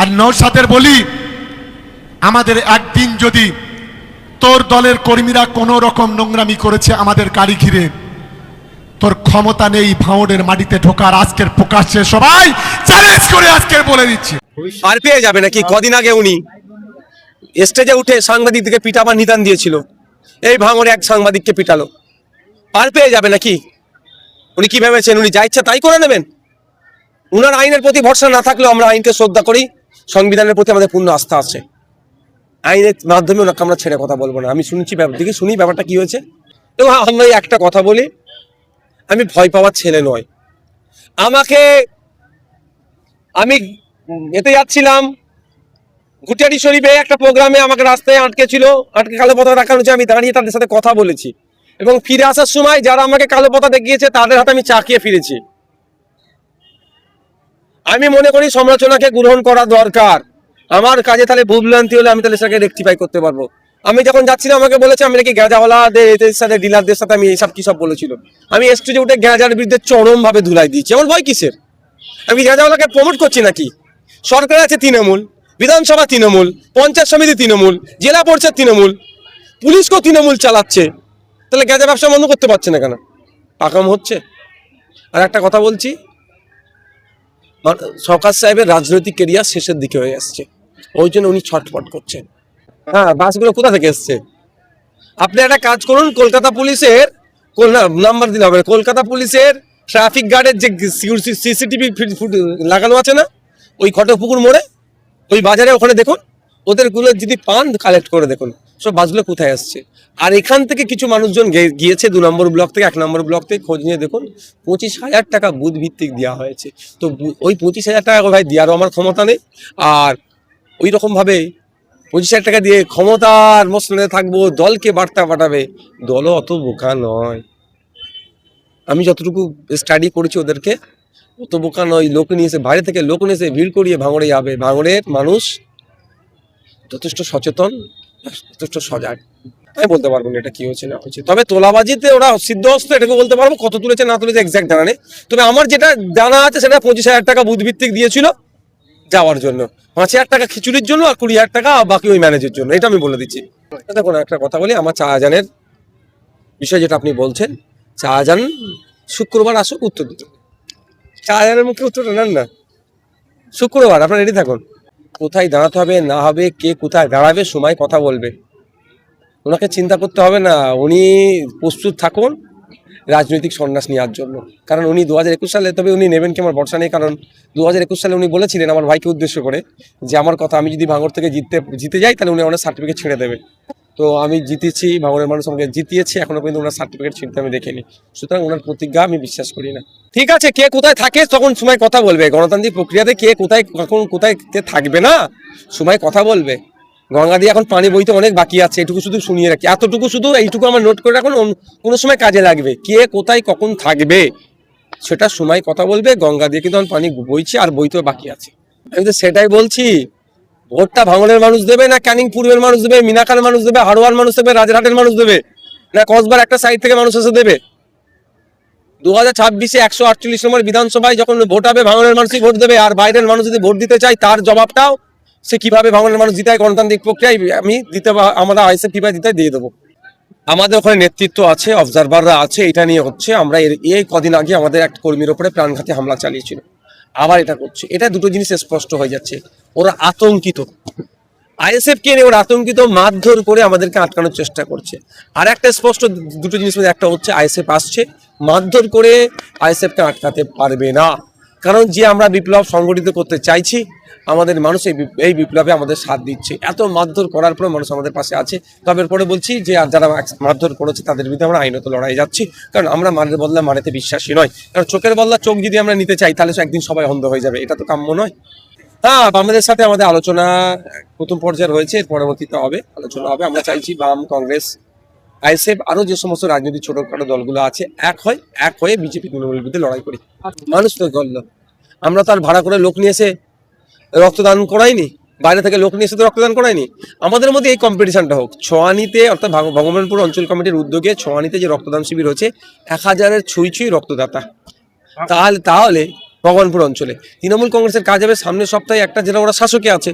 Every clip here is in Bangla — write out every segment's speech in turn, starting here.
আর নৌসাদের বলি, আমাদের একদিন যদি তোর দলের কর্মীরা কোনো রকম নোংরামি করেছে আমাদের গাড়ি ঘিরে, তোর ক্ষমতা নেই ভাঁড়ের মাটিতে ঢোকার আজকের প্রকাশ্যে সবাই চ্যালেঞ্জ করে আজকের বলে দিচ্ছি। আর পেয়ে যাবে নাকি? কদিন আগে উনি স্টেজে উঠে সাংবাদিকদেরকে পিটাবার নিদান দিয়েছিল। এই ভাঙরে এক সাংবাদিককে পিটালো। আর পেয়ে যাবে নাকি? উনি কি ভেবেছেন? উনি যা ইচ্ছা তাই করে নেবেন? উনার আইনের প্রতি ভরসা না থাকলেও আমরা আইনকে শ্রদ্ধা করি। সংবিধানের প্রতি আমাদের পূর্ণ আস্থা আছে। আইনের মাধ্যমে ওনাকে আমরা ছেড়ে কথা বলব না। আমি শুনছি ব্যাপার, দেখি শুনি ব্যাপারটা কি হয়েছে। এবং আমরা একটা কথা বলি, আমি ভয় পাওয়ার ছেলে নয়। আমাকে, আমি এতে যাচ্ছিলাম গুটিয়ারি শরীফে একটা প্রোগ্রামে আমাকে রাস্তায় আটকে ছিল আটকে কালো পতাকা রাখানো হচ্ছে আমি দাঁড়িয়ে তাদের সাথে কথা বলেছি। এবং ফিরে আসার সময় যারা আমাকে কালো পতাকা দেখিয়েছে, তাদের হাতে আমি চাকিয়ে ফিরেছি। আমি মনে করি সমালোচনাকে গ্রহণ করা দরকার। আমার কাজে তাহলে ভুলভ্রান্তি হলে আমি তাহলে সেটাকে রেক্টিফাই করতে পারব। আমি যখন যাচ্ছিলাম, আমাকে বলেছে, আমি নাকি গ্যাজাওয়ালাদের, এদের সাথে, ডিলারদের সাথে আমি এইসব কি সব বলেছিল? আমি স্টেজে উঠে গ্যাজার বিরুদ্ধে চরম ভাবে ধুলাই দিয়েছি। আমার ভয় কিসের? আমি গ্যাজাওয়ালাকে প্রমোট করছি নাকি? সরকার আছে তৃণমূল, বিধানসভা তৃণমূল, পঞ্চায়েত সমিতি তৃণমূল, জেলা পরিষদ তৃণমূল, পুলিশকেও তৃণমূল চালাচ্ছে। তাহলে গ্যাজা ব্যবসা বন্ধ করতে পারছে না কেন? পাকাম হচ্ছে। আর একটা কথা বলছি সরকার সাহেবের রাজনৈতিক কেরিয়ার শেষের দিকে হয়ে আসছে। ওই জন্য উনি ছটফট করছেন। হ্যাঁ বাসগুলো কোথা থেকে এসছে? আপনি একটা কাজ করুন, কলকাতা পুলিশের নাম্বার দিলে হবে কলকাতা পুলিশের ট্রাফিক গার্ডের যে সিসিটিভি লাগানো আছে না, ওই খটপুকুর মোড়ে, ওই বাজারে ওখানে দেখুন, ওদেরগুলো যদি পান কালেক্ট করে দেখুন। সব বাসগুলো কোথায় আসছে? আর এখান থেকে কিছু মানুষজন গিয়েছে দু নম্বর ব্লক থেকে, এক নম্বর ব্লক থেকে, খোঁজ নিয়ে দেখুন, পঁচিশ হাজার টাকা বুথ ভিত্তিক দেওয়া হয়েছে। তো ওই পঁচিশ হাজার টাকা ভাই দেওয়ারও আমার ক্ষমতা নেই। আর ওই রকমভাবে পঁচিশ হাজার টাকা দিয়ে ক্ষমতার মসলে থাকব, দলকে বার্তা পাঠাবে দলও অত বোকা নয়। আমি যতটুকু স্টাডি করেছি ওদেরকে, অত বোকা নয়। লোক নিয়ে এসে, বাইরে থেকে লোক নিয়ে এসে ভিড় করিয়ে ভাঙড়ে যাবে। ভাঙড়ের মানুষ যথেষ্ট সচেতন। যথেষ্ট সজাগ। আমি বলতে পারব না এটা কি হয়েছে, না হয়েছে। তবে তোলাবাজিতে ওরা সিদ্ধ সিদ্ধহস্ত, এটাকে বলতে পারব, কত তুলেছে, না তুলেছে এক্সাক্ট জানা নেই। তবে আমার যেটা জানা আছে, সেটা পঁচিশ হাজার টাকা বুধ ভিত্তিক দিয়েছিল যাওয়ার জন্য। পাঁচ হাজার টাকা খিচুড়ির জন্য আর কুড়ি হাজার টাকা বাকি ওই ম্যানেজের জন্য। এটা আমি বলে দিচ্ছি। দেখুন, একটা কথা বলি, আমার চাহাজানের বিষয় যেটা আপনি বলছেন, চাহাজান শুক্রবার আসুক, উত্তর দিতে। চাহাজানের মুখে উত্তরটা নেন না। শুক্রবার, আপনার রেডি থাকুন। কোথায় দাঁড়াতে হবে, না হবে, কে কোথায় দাঁড়াবে, সময় কথা বলবে। ওনাকে চিন্তা করতে হবে না, উনি প্রস্তুত থাকুন রাজনৈতিক সন্ন্যাস নেওয়ার জন্য। কারণ উনি দু হাজার একুশ সালে, তবে উনি নেবেন কি আমার ভরসা নেই, কারণ দু হাজার একুশ সালে উনি বলেছিলেন আমার ভাইকে উদ্দেশ্য করে যে, আমার কথা আমি যদি ভাঙর থেকে জিততে, জিতে যাই, তাহলে উনি আমার সার্টিফিকেট ছেড়ে দেবে। তো আমি জিতেছি ভাঙরের মানুষ আমাকে জিতিয়েছে, এখনও পর্যন্ত ওনার সার্টিফিকেট ছিনতে আমি দেখিনি। সুতরাং ওনার প্রতিজ্ঞা আমি বিশ্বাস করি না। ঠিক আছে, কে কোথায় থাকে তখন সময় কথা বলবে। গণতান্ত্রিক প্রক্রিয়াতে কে কোথায়, কখন কোথায় কে থাকবে না সময় কথা বলবে। গঙ্গা দিয়ে এখন পানি বইতে অনেক বাকি আছে, এটুকু শুধু শুনিয়ে রাখি। এতটুকু শুধু এইটুকু আমার নোট করে রাখুন কোনো সময় কাজে লাগবে। কে কোথায় কখন থাকবে, সেটা সময় কথা বলবে। গঙ্গা দিয়ে কিন্তু পানি বইছে, আর বইতেও বাকি আছে। আমি তো সেটাই বলছি ভোটটা ভাঙনের মানুষ দেবে না ক্যানিং পূর্বের মানুষ দেবে, মিনাকার মানুষ দেবে হাড়োয়ার মানুষ দেবে রাজরহাটের মানুষ দেবে, না কসবার একটা সাইড থেকে মানুষ এসে দেবে? দু হাজার ছাব্বিশে একশো আটচল্লিশ নম্বর বিধানসভায় যখন ভোট হবে, ভাঙনের মানুষই ভোট দেবে, আর বাইরের মানুষ যদি ভোট দিতে চায়, তার জবাবটাও সে কীভাবে ভাঙনের মানুষ দিতে হয় গণতান্ত্রিক প্রক্রিয়ায়, আমি দিতে আমরা আইসে কীভাবে দিতে দিয়ে দেবো। আমাদের ওখানে নেতৃত্ব আছে অবজারভাররা আছে, এটা নিয়ে হচ্ছে, আমরা এই কদিন আগে আমাদের এক কর্মীর ওপরে প্রাণঘাতী হামলা চালিয়েছিল। আবার এটা করছে। এটা দুটো জিনিস স্পষ্ট হয়ে যাচ্ছে। ওরা আতঙ্কিত। আইএসএফ কে ওরা আতঙ্কিত, মারধর করে আমাদেরকে আটকানোর চেষ্টা করছে। আর একটা স্পষ্ট দুটো জিনিস, একটা হচ্ছে আইএসএফ আসছে। মারধর করে আইএসএফকে আটকাতে পারবে না। কারণ যে আমরা বিপ্লব সংগঠিত করতে চাইছি, আমাদের মানুষ এই বিপ্লবে আমাদের সাথ দিচ্ছে। এত মারধর করার পরে মানুষ আমাদের পাশে আছে। তবে এরপরে বলছি যে, আর যারা মারধর করেছে, তাদের বিরুদ্ধে আমরা আইনত লড়াই যাচ্ছি। কারণ আমরা মারের বদলা মারেতে বিশ্বাসী নয়। কারণ চোখের বদলা, চোখ যদি আমরা নিতে চাই, তাহলে একদিন সবাই অন্ধ হয়ে যাবে। এটা তো কাম্য নয়। হ্যাঁ বামেদের সাথে আমাদের আলোচনা প্রথম পর্যায়ে রয়েছে পরবর্তীতে হবে, আলোচনা হবে। আমরা চাইছি বাম, কংগ্রেস আইএসএফ আরও যে সমস্ত রাজনৈতিক ছোটখাটো দলগুলো আছে, এক হয়, এক হয়ে বিজেপি তৃণমূলের বিরুদ্ধে লড়াই করি। মানুষ তো করল আমরা তো আর ভাড়া করে লোক নিয়ে এসে রক্তদান করাইনি, বাইরে থেকে লোক নিয়ে এসে তো রক্তদান করাইনি। আমাদের মধ্যে এই কম্পিটিশনটা হোক। ছোয়ানিতে, অর্থাৎ ভগবানপুর অঞ্চল কমিটির উদ্যোগে ছোয়ানিতে যে রক্তদান শিবির হচ্ছে, এক হাজারের ছুঁই ছুঁই রক্তদাতা। তাহলে তাহলে ভগবানপুর অঞ্চলে। তৃণমূল কংগ্রেসের কাজ হবে সামনের সপ্তাহে একটা জেলা ওরা শাসকে আছে,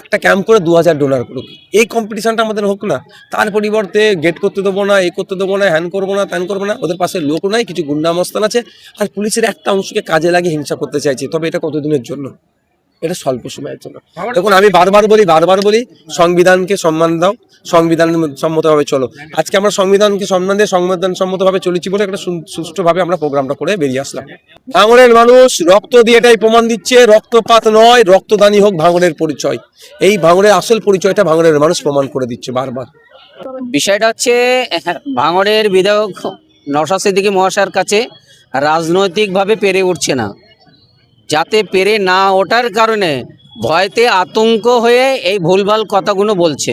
একটা ক্যাম্প করে দু হাজার ডোনার করুক। এই কম্পিটিশনটা আমাদের হোক না। তার পরিবর্তে গেট করতে দেবো না, এ করতে দেবো না, হ্যান করব না, ত্যান করব না, ওদের পাশে লোক নাই, কিছু গুন্ডামস্তান আছে, আর পুলিশের একটা অংশকে কাজে লাগে হিংসা করতে চাইছে। তবে এটা কতদিনের জন্য? এটা স্বল্প সময়ের জন্য। দেখুন আমি বারবার বলি বারবার বলি সংবিধানকে সম্মান দাও সংবিধান সম্মতভাবে চলো। আজকে আমরা সংবিধানকে সম্মান দিয়ে সংবিধান সম্মতভাবে চলেছি বলে একটা সু- সুষ্ঠুভাবে আমরা প্রোগ্রামটা করে বেরিয়ে আসলাম। ভাঙড়ের মানুষ রক্ত দিয়ে এটাই প্রমাণ দিচ্ছে রক্তপাত নয় রক্তদানই হোক ভাঙড়ের পরিচয়। এই ভাঙড়ের আসল পরিচয়টা ভাঙড়ের মানুষ প্রমাণ করে দিচ্ছে বারবার। বিষয়টা হচ্ছে ভাঙড়ের বিধায়ক নওশাদ সিদ্দিকী মহাশয়ের কাছে রাজনৈতিকভাবে পেরে উঠছে না। যাতে পেরে না ওঠার কারণে ভয়তে আতঙ্ক হয়ে এই ভুলভাল কথাগুলো বলছে।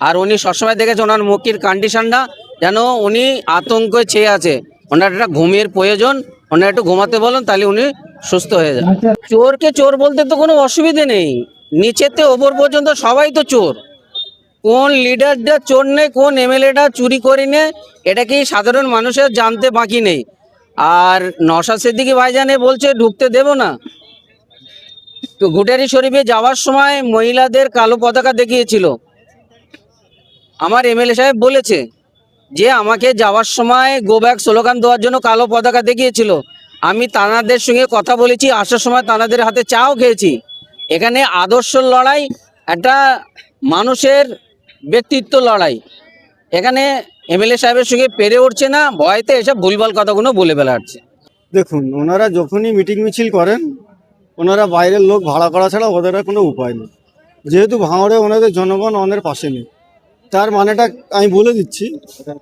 আর উনি সবসময় দেখেছে ওনার মুখের কন্ডিশনটা যেন উনি আতঙ্ক চেয়ে আছে। ওনার একটা ঘুমের প্রয়োজন ওনার একটু ঘুমাতে বলেন তাহলে উনি সুস্থ হয়ে যান। চোরকে চোর বলতে তো কোনো অসুবিধে নেই। নিচেতে ওপর পর্যন্ত সবাই তো চোর। কোন লিডারটা চোর নেই কোন এমএলএটা চুরি করে নে এটা কি সাধারণ মানুষের জানতে বাকি নেই। আর নশা সিদ্দিকি ভাইজানে বলছে, ঢুকতে দেব না। তো ঘুটারি শরীফে যাওয়ার সময় মহিলাদের কালো পতাকা দেখিয়েছিল। আমার এমএলএ সাহেব বলেছে যে, আমাকে যাওয়ার সময় গো ব্যাক স্লোগান দেওয়ার জন্য কালো পতাকা দেখিয়েছিল। আমি তানাদের সঙ্গে কথা বলেছি, আসার সময় তানাদের হাতে চাও খেয়েছি। এখানে আদর্শ লড়াই, একটা মানুষের ব্যক্তিত্ব লড়াই। এখানে এমএলএ সাহেবের সঙ্গে পেরে উঠছে না, ভয়তে এসব ভুলভাল কথাগুলো বলে বেড়াচ্ছে। দেখুন, ওনারা যখনই মিটিং মিছিল করেন, ওনারা বাইরের লোক ভাড়া করা ছাড়া ওদের কোনো উপায় নেই। যেহেতু ভাঙড়ে ওনাদের জনগণ ওনাদের পাশে নেই। তার মানেটা আমি বলে দিচ্ছি,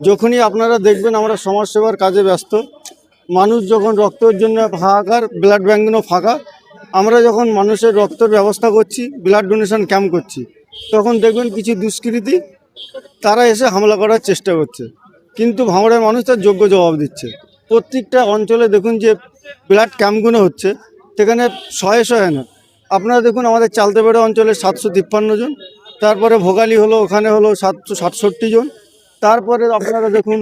যখনই আপনারা দেখবেন আমরা সমাজসেবার কাজে ব্যস্ত, মানুষ যখন রক্তের জন্য হাহাকার ব্লাড ব্যাঙ্কগুলো ফাঁকা, আমরা যখন মানুষের রক্তের ব্যবস্থা করছি ব্লাড ডোনেশন ক্যাম্প করছি, তখন দেখবেন কিছু দুষ্কৃতী তারা এসে হামলা করার চেষ্টা করছে। কিন্তু ভাঙড়ের মানুষ তার যোগ্য জবাব দিচ্ছে। প্রত্যেকটা অঞ্চলে দেখুন যে ব্লাড ক্যাম্পগুলো হচ্ছে, সেখানে শয়ে শয়ে না। আপনারা দেখুন আমাদের চালতেবেড়ে অঞ্চলে সাতশো তিপ্পান্ন জন, তারপরে ভোগালী হলো, ওখানে হলো সাতশো সাতষট্টি জন। তারপরে আপনারা দেখুন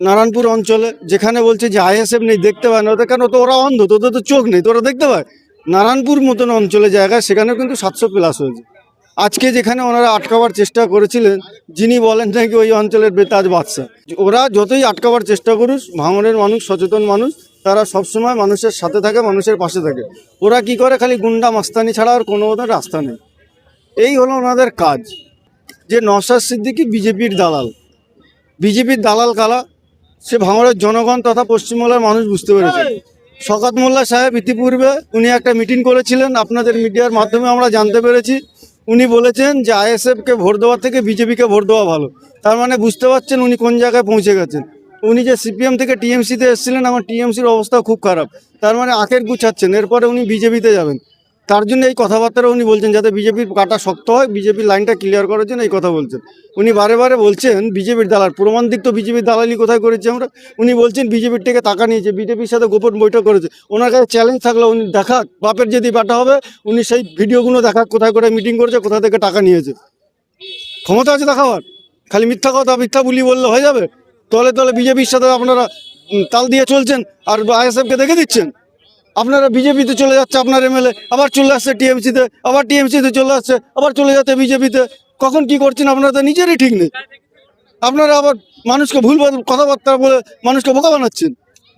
নারায়ণপুর অঞ্চলে, যেখানে বলছে যে আইএসএফ নেই, দেখতে পায় না ওদের কেন তো ওরা অন্ধ, তোদের তো চোখ নেই, তোরা দেখতে পায়। নারায়ণপুর মতন অঞ্চলে জায়গায় সেখানেও কিন্তু সাতশো প্লাস হয়েছে। আজকে যেখানে ওনারা আটকাবার চেষ্টা করেছিলেন, যিনি বলেন নাকি ওই অঞ্চলের বেতাজ বাদশা ওরা যতই আটকাবার চেষ্টা করুক, ভাঙনের মানুষ, সচেতন মানুষ, তারা সবসময় মানুষের সাথে থাকে, মানুষের পাশে থাকে। ওরা কি করে? খালি গুন্ডা মাস্তানি ছাড়া আর কোনো ওদের রাস্তা নেই। এই হলো ওনাদের কাজ। যে নসাদ সিদ্দিকি বিজেপির দালাল। বিজেপির দালাল কালা সে ভাঙড়ের জনগণ তথা পশ্চিমবাংলার মানুষ বুঝতে পেরেছে। শকাত মোল্লা সাহেব ইতিপূর্বে উনি একটা মিটিং করেছিলেন। আপনাদের মিডিয়ার মাধ্যমে আমরা জানতে পেরেছি। উনি বলেছেন যে আইএসএফকে ভোট দেওয়ার থেকে বিজেপিকে ভোট দেওয়া ভালো। তার মানে বুঝতে পারছেন উনি কোন জায়গায় পৌঁছে গেছেন। উনি যে সিপিএম থেকে টিএমসিতে এসেছিলেন, আমার টিএমসির অবস্থা খুব খারাপ। তার মানে আখের গুছাচ্ছেন, এরপরে উনি বিজেপিতে যাবেন। তার জন্য এই কথাবার্তা উনি বলছেন যাতে বিজেপির কাটা শক্ত হয়, বিজেপির লাইনটা ক্লিয়ার করার জন্য এই কথা বলছেন। উনি বারে বারে বলছেন, বিজেপির দালাল, প্রমাণ দিক তো বিজেপির দালালি কোথায় করেছি আমরা? উনি বলছেন বিজেপির থেকে টাকা নিয়েছে, বিজেপির সাথে গোপন বৈঠক করেছে। ওনার কাছে চ্যালেঞ্জ থাকলে, উনি দেখাক, বাপের যদি বাটা হবে, উনি সেই ভিডিওগুলো দেখাক কোথায় কোথায় মিটিং করেছে, কোথা থেকে টাকা নিয়েছে। ক্ষমতা আছে দেখাবার খালি মিথ্যা কথা, মিথ্যা বুলি বললে হয়ে যাবে। তলে তলে বিজেপির সাথে আপনারা তাল দিয়ে চলছেন, আর আইএসএফকে দেখে দিচ্ছেন? আপনারা বিজেপিতে চলে যাচ্ছে আপনার এমএলএ, আবার চলে আসছে টিএমসিতে, আবার টিএমসিতে চলে আসছে, আবার চলে যাচ্ছে বিজেপিতে। কখন কি করছেন আপনারা তো নিজেরই ঠিক নেই। আপনারা আবার মানুষকে ভুল কথাবার্তা বলে মানুষকে বোকা বানাচ্ছেন।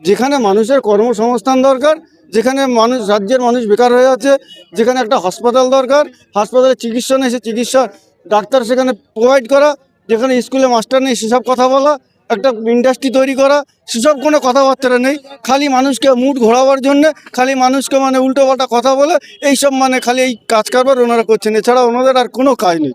যেখানে মানুষের কর্মসংস্থান দরকার, যেখানে মানুষ, রাজ্যের মানুষ বেকার হয়ে আছে, যেখানে একটা হাসপাতাল দরকার, হাসপাতালে চিকিৎসা নেই, সে চিকিৎসা ডাক্তার সেখানে প্রোভাইড করা, যেখানে স্কুলে মাস্টার নেই, সেসব কথা বলা একটা ইন্ডাস্ট্রি তৈরি করা, সেসব কোনো কথাবার্তা নেই। খালি মানুষকে মুড ঘোরাবার জন্য, খালি মানুষকে মানে উল্টো পাল্টা কথা বলে, এইসব মানে খালি এই কাজ কারবার ওনারা করছেন। এছাড়া ওনাদের আর কোনো কাজ নেই।